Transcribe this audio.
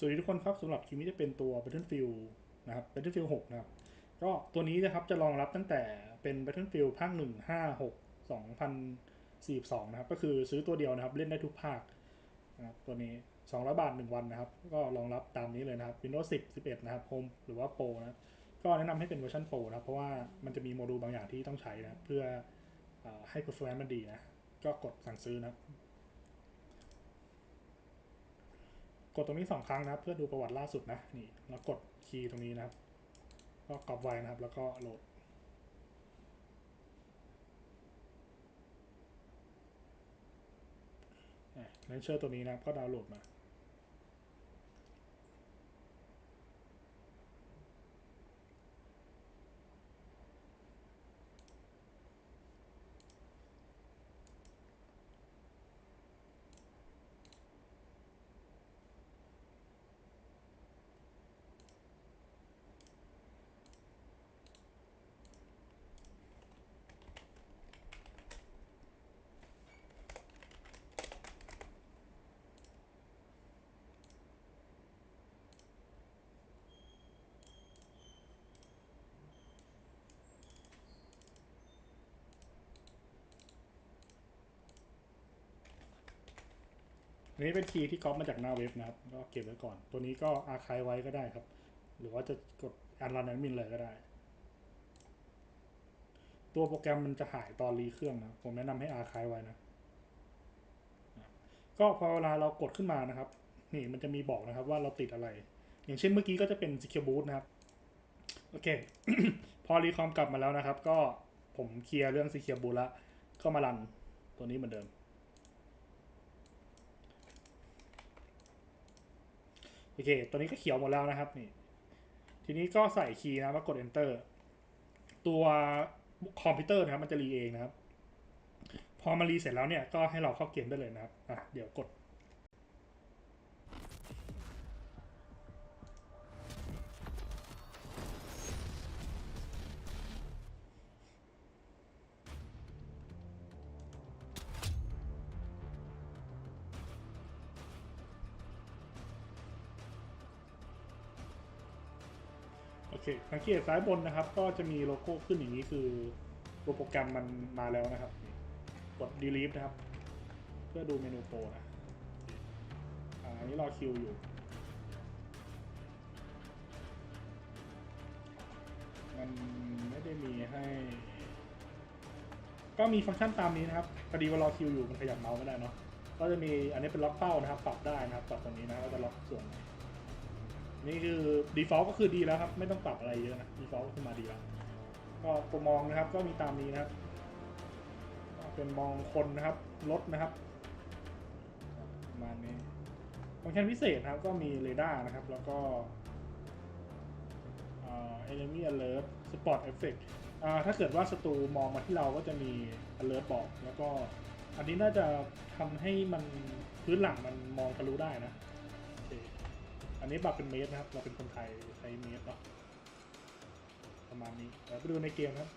สวัสดีทุกคนครับสำหรับคลิปนี้จะเป็นตัว Battlefield นะครับ Battlefield 6 นะครับ ก็ตัวนี้นะครับจะรองรับตั้งแต่เป็น Battlefield ภาค 1 5 6 2042 นะครับ ก็คือซื้อตัวเดียวนะครับ เล่นได้ทุกภาคนะครับตัวนี้ 200 บาท 1 วันนะครับ ก็รองรับตามนี้เลยนะครับ Windows 10 11 นะครับ Home หรือว่า Pro นะก็แนะนำให้เป็นเวอร์ชัน Pro นะครับ เพราะว่ามันจะมีโมดูลบางอย่างที่ต้องใช้นะเพื่ออให้ performance มันดีนะก็กดสั่งซื้อนะครับ กดตรงนี้สองครั้งนะครับ เพื่อดูประวัติล่าสุดนะนี่แล้วกดคีย์ตรงนี้นะครับ ก็กรอบไว้นะครับ แล้วก็โหลดเลนเชอร์ตัวนี้นะครับก็ดาวน์โหลดมา อันนี้เป็นคีย์ที่ก๊อปมาจากหน้าเว็บนะครับ ก็เก็บไว้ก่อน ตัวนี้ก็อาร์คายไว้ก็ได้ครับ หรือว่าจะกดอันรันแอดมินเลยก็ได้ ตัวโปรแกรมมันจะหายตอนรีเครื่องนะ ผมแนะนำให้อาร์คายไว้นะ ก็พอเวลาเรากดขึ้นมานะครับ นี่มันจะมีบอกนะครับว่าเราติดอะไร อย่างเช่นเมื่อกี้ก็จะเป็น Secure Boot นะครับ โอเค พอรีคอมกลับมาแล้วนะครับ ก็ผมเคลียร์เรื่อง Secure Boot ล้วก็มารันตัวนี้เหมือนเดิม โอเค ตัวนี้ก็เขียวหมดแล้วนะครับนี่ ทีนี้ก็ใส่คีย์นะมากด enter ตัวคอมพิวเตอร์นะครับ มันจะรีเองนะครับ พอมารีเสร็จแล้วเนี่ย ก็ให้เราเข้าเกมได้เลยนะครับ อะ เดี๋ยวกด สังเกตซ้ายบนนะครับ ก็จะมีโลโก้ขึ้นอย่างนี้คือตัวโปรแกรมมันมาแล้วนะครับ กด delete นะครับ เพื่อดูเมนูโปรนะอันนี้รอคิวอยู่มันไม่ได้มีให้ ก็มีฟังก์ชันตามนี้นะครับพอดีว่ารอคิวอยู่มันขยับเมาส์ไม่ได้เนาะก็จะมีอันนี้เป็นล็อกเป้านะครับปรับได้นะครับปรับตรงนี้นะก็จะล็อกส่วนไห นี่คือ default ก็คือดีแล้วครับ ไม่ต้องปรับอะไรเยอะนะ default ก็คือมาดีแล้ว ก็ตัวมองนะครับ ก็มีตามนี้นะครับ เป็นมองคนนะครับ รถนะครับประมาณนี้ฟังก์ชันพิเศษนะครับ ก็มีเรดาร์นะครับ แล้วก็เอ่อ enemy alert spot effect อ่าถ้าเกิดว่าศัตรูมองมาที่เราก็จะมี alert บอก แล้วก็อันนี้น่าจะทำให้มันพื้นหลังมันมองทะลุได้นะ อันนี้บัฟเป็นเมตรนะครับ เราเป็นคนไทยใช้เมตรเนาะประมาณนี้เดี๋ยวไปดูในเกมนะครับ